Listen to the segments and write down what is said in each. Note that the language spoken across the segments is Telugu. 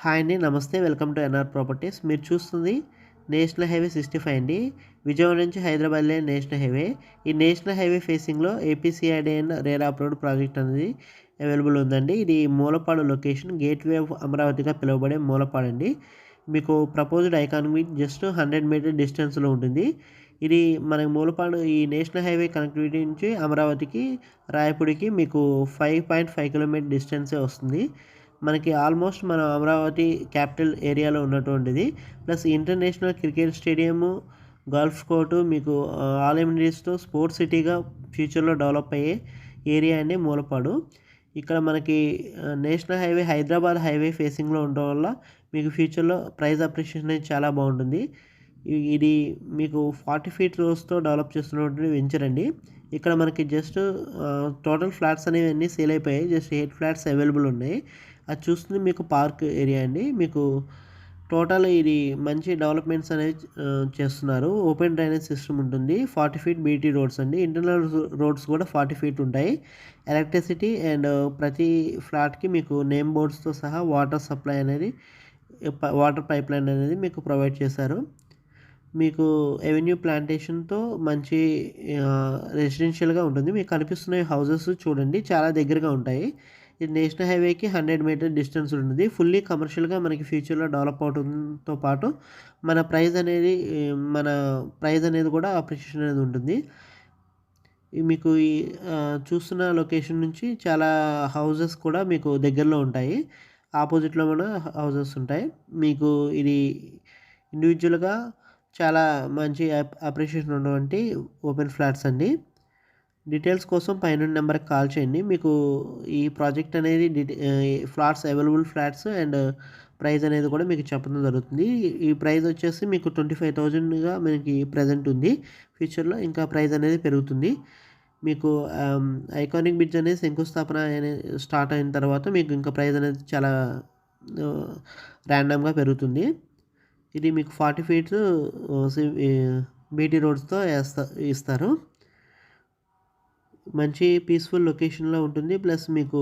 హాయ్ అండి నమస్తే వెల్కమ్ టు ఎన్ఆర్ ప్రాపర్టీస్. మీరు చూస్తుంది నేషనల్ హైవే సిక్స్టీ ఫైవ్ అండి. విజయవాడ నుంచి హైదరాబాద్ లేని నేషనల్ హైవే. ఈ నేషనల్ హైవే ఫేసింగ్లో APCID and RERA approved project అనేది అవైలబుల్ ఉందండి. ఇది మూలపాడు లొకేషన్. గేట్వే ఆఫ్ అమరావతిగా పిలువబడే మూలపాడు అండి. మీకు ప్రపోజ్డ్ ఐకానమీ జస్ట్ హండ్రెడ్ మీటర్ డిస్టెన్స్లో ఉంటుంది. ఇది మన మూలపాడు ఈ నేషనల్ హైవే కనెక్టివిటీ నుంచి అమరావతికి రాయపూడికి మీకు ఫైవ్ పాయింట్ ఫైవ్ కిలోమీటర్ డిస్టెన్సే వస్తుంది. మనకి ఆల్మోస్ట్ మన అమరావతి క్యాపిటల్ ఏరియాలో ఉన్నటువంటిది. Plus international cricket stadium golf court మీకు ఆల్ ఎమ్యూనిటీస్తో స్పోర్ట్స్ సిటీగా ఫ్యూచర్లో డెవలప్ అయ్యే ఏరియా అండి మూలపాడు. ఇక్కడ మనకి నేషనల్ హైవే హైదరాబాద్ హైవే ఫేసింగ్లో ఉండడం వల్ల మీకు ఫ్యూచర్లో ప్రైస్ అప్రిషియేషన్ అనేది చాలా బాగుంటుంది. ఇది మీకు ఫార్టీ ఫీట్ రోస్తో డెవలప్ చేస్తున్నటువంటి వెంచర్ అండి. ఇక్కడ మనకి జస్ట్ టోటల్ ఫ్లాట్స్ అనేవి అన్నీ సేల్ అయిపోయాయి. జస్ట్ ఎయిట్ ఫ్లాట్స్ అవైలబుల్ ఉన్నాయి. అది చూస్తుంది. మీకు పార్క్ ఏరియా అండి. మీకు టోటల్ ఇది మంచి డెవలప్మెంట్స్ అనేవి చేస్తున్నారు. ఓపెన్ డ్రైనేజ్ సిస్టమ్ ఉంటుంది. ఫార్టీ ఫీట్ బీటీ రోడ్స్ అండి. ఇంటర్నల్ రోడ్స్ కూడా ఫార్టీ ఫీట్ ఉంటాయి. ఎలక్ట్రిసిటీ అండ్ ప్రతి ఫ్లాట్కి మీకు నేమ్ బోర్డ్స్తో సహా వాటర్ సప్లై అనేది వాటర్ పైప్ లైన్ అనేది మీకు ప్రొవైడ్ చేశారు. మీకు ఎవెన్యూ ప్లాంటేషన్తో మంచి రెసిడెన్షియల్గా ఉంటుంది. మీకు కనిపిస్తున్న హౌజెస్ చూడండి. చాలా దగ్గరగా ఉంటాయి. ఇది నేషనల్ హైవేకి హండ్రెడ్ మీటర్ డిస్టెన్స్ ఉంటుంది. ఫుల్లీ కమర్షియల్గా మనకి ఫ్యూచర్లో డెవలప్ అవడంతో పాటు మన ప్రైజ్ అనేది మన ప్రైజ్ అనేది కూడా అప్రిషియేషన్ అనేది ఉంటుంది. మీకు ఈ చూస్తున్న లొకేషన్ నుంచి చాలా హౌజెస్ కూడా మీకు దగ్గరలో ఉంటాయి. ఆపోజిట్లో మన హౌజెస్ ఉంటాయి. మీకు ఇది ఇండివిజువల్గా చాలా మంచి అప్రిషియేషన్ ఉన్నటువంటి ఓపెన్ ఫ్లాట్స్ అండి. డీటెయిల్స్ కోసం పైన నెంబర్కి కాల్ చేయండి. మీకు ఈ ప్రాజెక్ట్ అనేది flats available flats and price అనేది కూడా మీకు చెప్పడం జరుగుతుంది. ఈ ప్రైస్ వచ్చేసి మీకు ట్వంటీ ఫైవ్ థౌజండ్గా మనకి ప్రజెంట్ ఉంది. ఫ్యూచర్లో ఇంకా ప్రైస్ అనేది పెరుగుతుంది. మీకు ఐకానిక్ బ్రిడ్జ్ అనేది శంకుస్థాపన అనేది స్టార్ట్ అయిన తర్వాత మీకు ఇంకా ప్రైస్ అనేది చాలా ర్యాండమ్గా పెరుగుతుంది. ఇది మీకు ఫార్టీ ఫీట్స్ బీటీ రోడ్స్తో వేస్తా ఇస్తారు. మంచి పీస్ఫుల్ లొకేషన్లో ఉంటుంది. ప్లస్ మీకు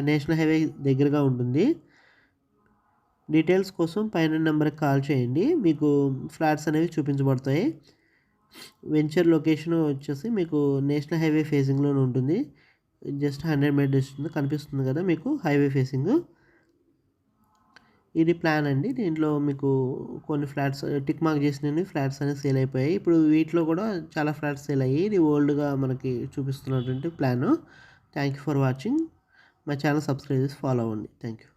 నేషనల్ హైవే దగ్గరగా ఉంటుంది. డీటెయిల్స్ కోసం పైన నెంబర్కి కాల్ చేయండి. మీకు ఫ్లాట్స్ అనేవి చూపించబడతాయి. వెంచర్ లొకేషన్ వచ్చేసి మీకు నేషనల్ హైవే ఫేసింగ్లోనే ఉంటుంది. జస్ట్ హండ్రెడ్ మీటర్స్ కనిపిస్తుంది కదా మీకు హైవే ఫేసింగ్ ఇది ప్లాన్ అండి. దీంట్లో మీకు కొన్ని ఫ్లాట్స్ టిక్ మార్క్ చేసినవి ఫ్లాట్స్ అనేవి సేల్ అయిపోయాయి. ఇప్పుడు వీటిలో కూడా చాలా ఫ్లాట్స్ సేల్ అయ్యి ఇది ఓల్డ్గా మనకి చూపిస్తున్నటువంటి plan. Thank you for watching. మా ఛానల్ సబ్స్క్రైబ్ చేసి ఫాలో అవ్వండి. Thank you